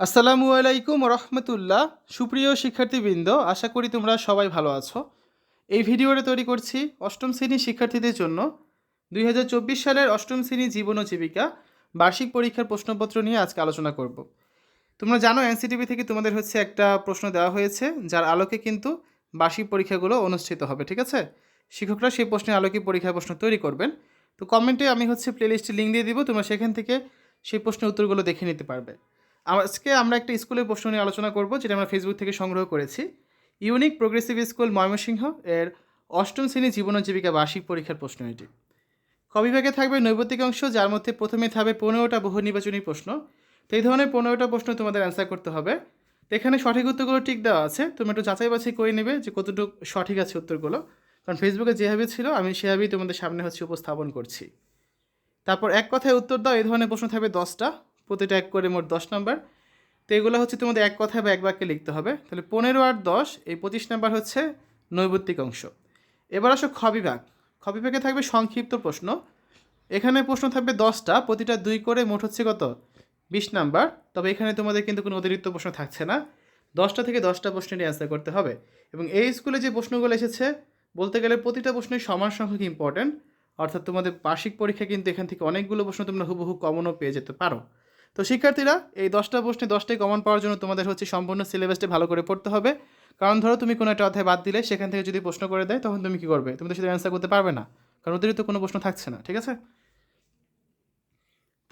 আসসালামু আলাইকুম রহমতুল্লাহ সুপ্রিয় শিক্ষার্থীবৃন্দ, আশা করি তোমরা সবাই ভালো আছো। এই ভিডিওটা তৈরি করছি অষ্টম শ্রেণির শিক্ষার্থীদের জন্য। দুই হাজার চব্বিশ সালের অষ্টম শ্রেণি জীবন ও জীবিকা, বার্ষিক পরীক্ষার প্রশ্নপত্র নিয়ে আজকে আলোচনা করব। তোমরা জানো এনসিটিভি থেকে তোমাদের হচ্ছে একটা প্রশ্ন দেওয়া হয়েছে, যার আলোকে কিন্তু বার্ষিক পরীক্ষাগুলো অনুষ্ঠিত হবে, ঠিক আছে? শিক্ষকরা সেই প্রশ্নের আলোকে পরীক্ষার প্রশ্ন তৈরি করবেন। তো কমেন্টে আমি হচ্ছে প্লেলিস্টে লিঙ্ক দিয়ে দিব, তোমরা সেখান থেকে সেই প্রশ্নের উত্তরগুলো দেখে নিতে পারবে। আজকে আমরা একটা স্কুলের প্রশ্ন নিয়ে আলোচনা করব, যেটা আমরা ফেসবুক থেকে সংগ্রহ করেছি। ইউনিক প্রোগ্রেসিভ স্কুল ময়মনসিংহ এর অষ্টম শ্রেণি জীবন জীবিকা বার্ষিক পরীক্ষার প্রশ্ন এটি। কবিভাগে থাকবে নৈবতিক অংশ, যার মধ্যে প্রথমে থাকবে পনেরোটা বহু নির্বাচনী প্রশ্ন। তো এই ধরনের পনেরোটা প্রশ্ন তোমাদের অ্যান্সার করতে হবে। তো এখানে সঠিক উত্তরগুলো ঠিক দেওয়া আছে। তুমি একটু যাচাই বাছাই করে নেবে যে কতটুকু সঠিক আছে উত্তরগুলো। কারণ ফেসবুকে যেভাবে ছিল, আমি সেভাবেই তোমাদের সামনে হচ্ছে উপস্থাপন করছি। তারপর এক কথায় উত্তর দাও, এই ধরনের প্রশ্ন থাকবে দশটা। প্রতিটা এক করে মোট দশ নাম্বার। তো এগুলো হচ্ছে তোমাদের এক কথায় বা এক বাক্যে লিখতে হবে। তাহলে পনেরো আর দশ, এই পঁচিশ নাম্বার হচ্ছে নৈবত্তিক অংশ। এবার আসো খ বিভাগ। খ বিভাগে থাকবে সংক্ষিপ্ত প্রশ্ন। এখানে প্রশ্ন থাকবে দশটা, প্রতিটা দুই করে মোট হচ্ছে কত? বিশ নাম্বার। তবে এখানে তোমাদের কিন্তু কোনো অতিরিক্ত প্রশ্ন থাকছে না। দশটা থেকে দশটা প্রশ্নেরই অ্যান্সার করতে হবে। এবং এই স্কুলে যে প্রশ্নগুলো এসেছে, বলতে গেলে প্রতিটা প্রশ্নই সমান সংখ্যক ইম্পর্ট্যান্ট অর্থাৎ তোমাদের বার্ষিক পরীক্ষা কিন্তু এখান থেকে অনেকগুলো প্রশ্ন তোমরা হুবহু কমনও পেয়ে যেতে পারো। তো শিক্ষার্থীরা, এই দশটা প্রশ্নে দশটাই কমন পাওয়ার জন্য তোমাদের হচ্ছে সম্পূর্ণ সিলেবাসটা ভালো করে পড়তে হবে। কারণ ধরো তুমি কোনো একটা অধ্যায় বাদ দিলে, সেখান থেকে যদি প্রশ্ন করে দেয়, তখন তুমি কী করবে? তুমি তো সেটা অ্যান্সার করতে পারবে না। কারণ অতিরিক্ত কোনো প্রশ্ন থাকছে না, ঠিক আছে?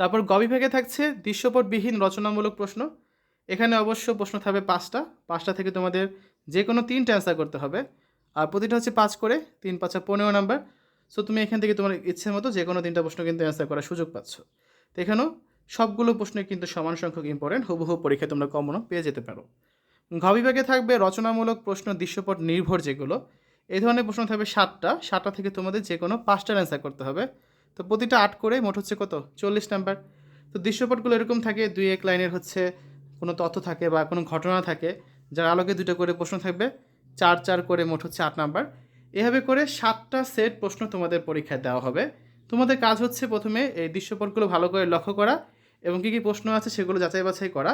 তারপর গ বিভাগে থাকছে দৃশ্যপটবিহীন রচনামূলক প্রশ্ন। এখানে অবশ্য প্রশ্ন থাকবে পাঁচটা। পাঁচটা থেকে তোমাদের যে কোনো তিনটে অ্যান্সার করতে হবে। আর প্রতিটা হচ্ছে পাঁচ করে, তিন, পাঁচা পনেরো নাম্বার সো তুমি এখান থেকে তোমার ইচ্ছে মতো যে কোনো তিনটা প্রশ্ন কিন্তু অ্যান্সার করার সুযোগ পাচ্ছ। তো এখানেও সবগুলো প্রশ্নই কিন্তু সমান সংখ্যক ইম্পর্টেন্ট হুবহু পরীক্ষায় তোমরা কমনও পেয়ে যেতে পারো। ঘ বিভাগে থাকবে রচনামূলক প্রশ্ন দৃশ্যপট নির্ভর যেগুলো এই ধরনের প্রশ্ন থাকবে সাতটা সাতটা থেকে তোমাদের যে কোনো পাঁচটার অ্যান্সার করতে হবে। তো প্রতিটা আট করে মোট হচ্ছে কত? চল্লিশ নাম্বার তো দৃশ্যপটগুলো এরকম থাকে, দুই এক লাইনের হচ্ছে কোনো তথ্য থাকে বা কোনো ঘটনা থাকে, যার আলোকে দুটো করে প্রশ্ন থাকবে, চার চার করে মোট হচ্ছে আট নাম্বার এভাবে করে সাতটা সেট প্রশ্ন তোমাদের পরীক্ষায় দেওয়া হবে। তোমাদের কাজ হচ্ছে প্রথমে এই দৃশ্যপটগুলো ভালো করে লক্ষ্য করা এবং কী কী প্রশ্ন আছে সেগুলো যাচাই বাছাই করা।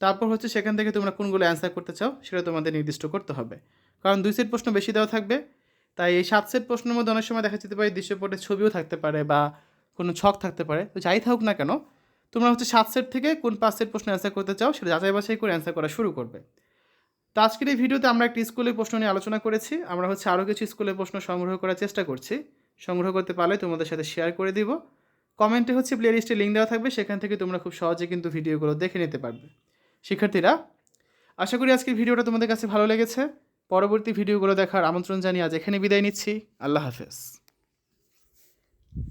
তারপর হচ্ছে সেখান থেকে তোমরা কোনগুলো অ্যান্সার করতে চাও সেটা তোমাদের নির্দিষ্ট করতে হবে। কারণ দুই সেট প্রশ্ন বেশি দেওয়া থাকবে, তাই এই সাত সেট প্রশ্নের মধ্যে অনেক সময় দেখা যেতে পারে দৃশ্যপটে ছবিও থাকতে পারে বা কোনো ছক থাকতে পারে। তো যাই থাকুক না কেন, তোমরা হচ্ছে সাত সেট থেকে কোন পাঁচ সেট প্রশ্ন অ্যান্সার করতে চাও সেটা যাচাই বাছাই করে অ্যান্সার করা শুরু করবে। তো আজকের এই ভিডিওতে আমরা একটি স্কুলের প্রশ্ন নিয়ে আলোচনা করেছি। আমরা হচ্ছে আরও কিছু স্কুলের প্রশ্ন সংগ্রহ করার চেষ্টা করছি। সংগ্রহ করতে পারলে তোমাদের সাথে শেয়ার করে দিব। কমেন্টে হচ্ছে প্লে প্লেলিস্টে লিঙ্ক দেওয়া থাকবে, সেখান থেকে তোমরা খুব সহজে কিন্তু ভিডিওগুলো দেখে নিতে পারবে। শিক্ষার্থীরা, আশা করি আজকের ভিডিওটা তোমাদের কাছে ভালো লেগেছে। পরবর্তী ভিডিওগুলো দেখার আমন্ত্রণ জানিয়ে আজ এখানে বিদায় নিচ্ছি। আল্লাহ হাফেজ।